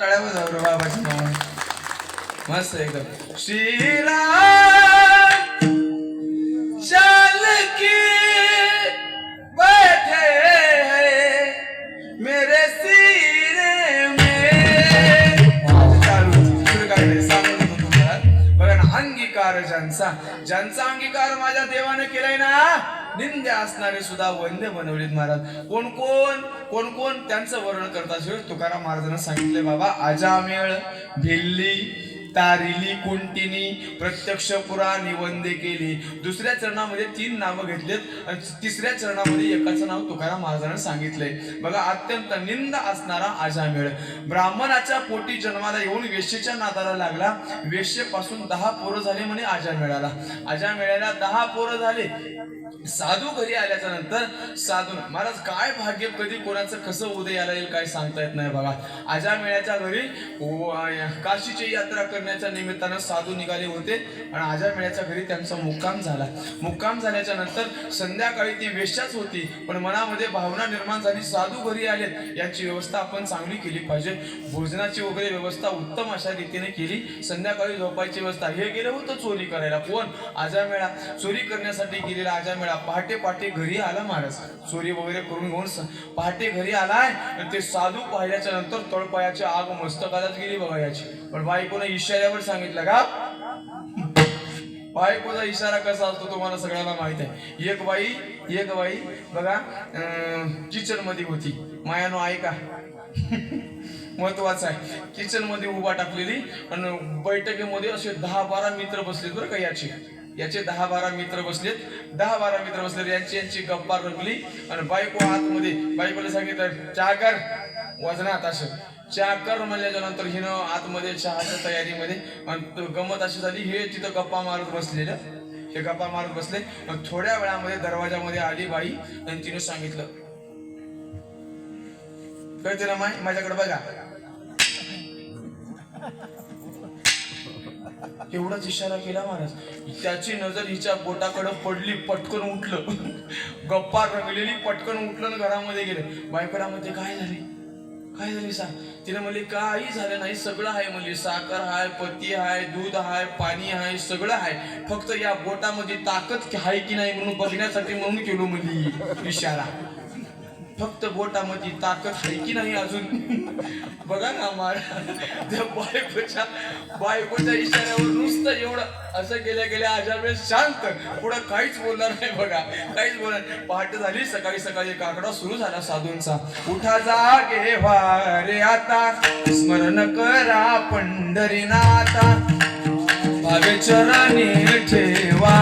टाळ्या बजाव रे बाबाची मस्त एकदम. श्रीराम! ज्यांचा ज्यांचा अंगीकार माझ्या देवाने केलाय ना निंदे असणारे सुद्धा वंदे बनवलेत महाराज. कोण कोण कोण कोण त्यांचं वर्णन करतात तुकाराम महाराजांना सांगितले बाबा अजामेळ भिल्ली तारिली कुंटिनी प्रत्यक्ष पुराणी वंदे केली. दुसऱ्या चरणामध्ये तीन नावं घेतलेत. तिसऱ्या चरणामध्ये एकाचं नाव तुकाराम महाराजांना सांगितलंय. बघा अत्यंत निंद असणारा आजामेळ. ब्राह्मणाच्या पोटी जन्माला येऊन वेश्येच्या नादाला लागला. वेश्येपासून दहा पोरं झाले म्हणे आजा आजामेळाला मेळ्याला दहा पोरं झाले. साधू घरी आल्याच्यानंतर साधू महाराज काय भाग्य कधी कोणाचं कसं उदयाला येईल काय सांगता येत नाही बघा. आजामेळ्याच्या घरी काशीची यात्रा करण्याच्या निमित्तानं साधू निघाले होते आणि आजा मेळ्याच्या घरी त्यांचा मुक्काम झाला. मुक्काम झाल्याच्यानंतर संध्याकाळी ती वेश्याच होती. पण मनामध्ये भावना निर्माण झाली साधू घरी आले याची व्यवस्था आपण चांगली केली पाहिजे. भोजनाची वगैरे व्यवस्था उत्तम अशा रीतीने केली. संध्याकाळी झोपायची व्यवस्था. हे गेलं होतं चोरी करायला. कोण? आजामेळा चोरी करण्यासाठी गेलेला आजामेळा पहाटे पहाटे घरी आला महाराज. चोरी वगैरे करून घेऊन पहाटे घरी आलाय. ते साधू पाहिल्याच्या नंतर तळपायाची आग मस्तकालाच गेली बघा याची. पण ईशा इशाऱ्यावर सांगितलं का? बायकोचा इशारा कसा असतो तुम्हाला सगळ्यांना माहीत आहे. एक बाई एक बाई बघा किचनमध्ये होती. मायानो ऐका. महत्वाचं आहे. किचनमध्ये उभा टाकलेली आणि बैठकीमध्ये असे दहा बारा मित्र बसलेत बरं का याचे. याचे दहा बारा मित्र बसलेत. दहा बारा मित्र बसले यांची यांची गप्पा रंगली. आणि बायको आतमध्ये बायकोला सांगितलं चहा कर वजनात असं. चहा कर म्हणल्याच्या नंतर हिनं आतमध्ये चहाच्या तयारीमध्ये आणि अशी झाली हे तिथं गप्पा मारत बसलेलं. हे गप्पा मारत बसले. थोड्या वेळामध्ये दरवाजामध्ये आली बाई आणि तिने सांगितलं कळते ना माय माझ्याकडे बघा. एवढाच इशारा केला महाराज. त्याची नजर हिच्या बोटाकडे पडली पटकन उठलं. गप्पा रंगलेली पटकन उठलं घरामध्ये गेले. बायपणामध्ये काय झाली? काय झाले सांग तिने म्हणली काही झालं नाही सगळं आहे म्हणली साखर आहे पती आहे दूध आहे पाणी आहे सगळं आहे फक्त या बोटामध्ये ताकद आहे की नाही म्हणून बघण्यासाठी म्हणून केलो म्हणली इशारा. फक्त बोटामध्ये ताकद आहे की नाही अजून? बघा ना मारा. त्या बायकोच्या बायकोच्या इशाऱ्यावर नुसतं एवढं असं गेल्या गेल्या अशा वेळेस शांत. पुढं काहीच बोलणार नाही बघा. काहीच बोलणार नाही. पहाटे झाली सकाळी सकाळी काकडा सुरू झाला साधूंचा. उठा जागे वारे आता. स्मरण करा पंढरीनाथा. भावे चरणी ठेवा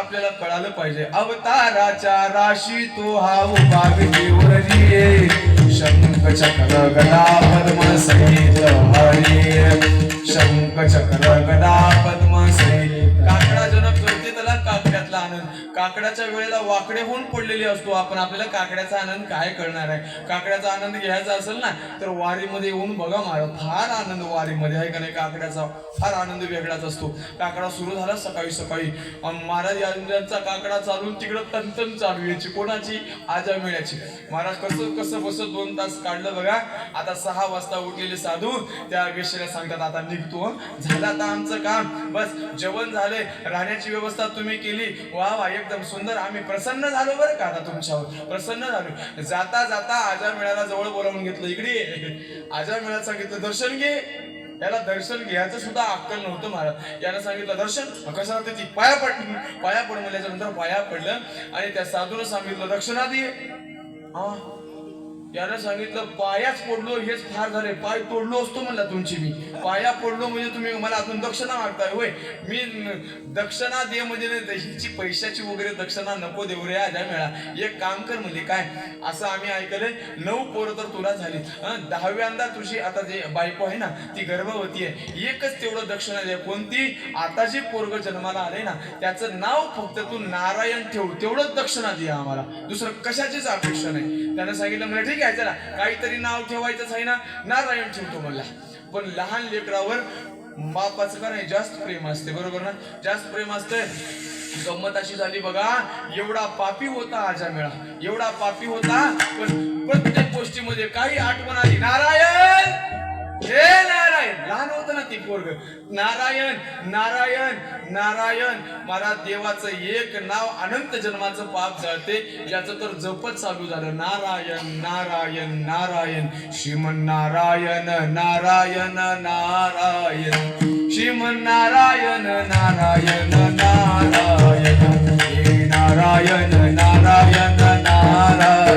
आपल्याला कळालं पाहिजे. अवताराच्या राशी तो हा उभा शंख चक्र गदा काकड्याच्या वेळेला वाकडे होऊन पडलेले असतो. आपण आपल्याला काकड्याचा आनंद काय करणार आहे? काकड्याचा आनंद घ्यायचा असेल ना तर वारीमध्ये येऊन बघा महाराज फार आनंद वारीमध्ये आहे का नाही काकड्याचा? फार आनंद वेगळाच असतो. काकडा सुरू झाला सकाळी सकाळी. महाराज यांचा काकडा चालून तिकडं तंतन चालू यायची. कोणाची? आजा मिळायची. महाराज कसं कसं बसं दोन तास काढलं बघा. आता सहा वाजता उठलेले साधू त्या वेशेला सांगतात आता निघतो झालं आता आमचं काम. बस जेवण झाले राहण्याची व्यवस्था तुम्ही केली. वा वा एकदम सुंदर. आम्ही प्रसन्न झालो बरं का आता तुमच्यावर. प्रसन्न झालो. जाता जाता आजा मेळाला जवळ बोलावून घेतलं. इकडे आजा मेळाला सांगितलं दर्शन घे. याला दर्शन घ्यायचं सुद्धा अक्कल नव्हतं महाराज यानं सांगितलं दर्शन. कसं ती पाया पडली पाया पड म्हणल्याच्या नंतर पाया पडलं. आणि त्या साधूनं सांगितलं दक्षिणा दे हा यानं सांगितलं पायाच पडलो हेच फार झाले. पाय तोडलो असतो म्हणला तुमची मी. पाया पडलो म्हणजे तुम्ही मला अजून दक्षिणा मागताय. होय मी दक्षिणा दे म्हणजे हिची पैशाची वगैरे दक्षिणा नको देऊ रे आजा मेळा. एक काम कर म्हणजे काय असं आम्ही ऐकलंय नऊ पोरं तर तुला झाली दहाव्यांदा तुझी आता जे बायको आहे ना ती गर्भवती आहे. एकच तेवढं दक्षिणा दे. कोणती? आता जे पोरग जन्माला आले ना त्याचं नाव फक्त तू नारायण ठेव. तेवढंच दक्षिणा दे आम्हाला. दुसरं कशाचीच अपेक्षा नाही. त्यानं सांगितलं म्हणजे ठीक आहे चला. काहीतरी नाव ठेवायचंच आहे ना नारायण ठेवतो मला पण लहान लेकरावर बापाचं का नाही? जास्त प्रेम असते बरोबर ना? जास्त प्रेम असते. गंमत अशी झाली बघा एवढा पापी होता आजा मेळा. एवढा पापी होता पण प्रत्येक गोष्टीमध्ये काही आठवण आली. नारायण! हे नारायण. लहान होतं ना ती पोरग. नारायण नारायण नारायण. मला देवाचं एक नाव अनंत जन्माचं पाप जाळते याचं तर जपच चालू झालं. नारायण नारायण नारायण. श्रीमन नारायण नारायण नारायण. श्रीमन नारायण नारायण नारायण. नारायण नारायण नारायण.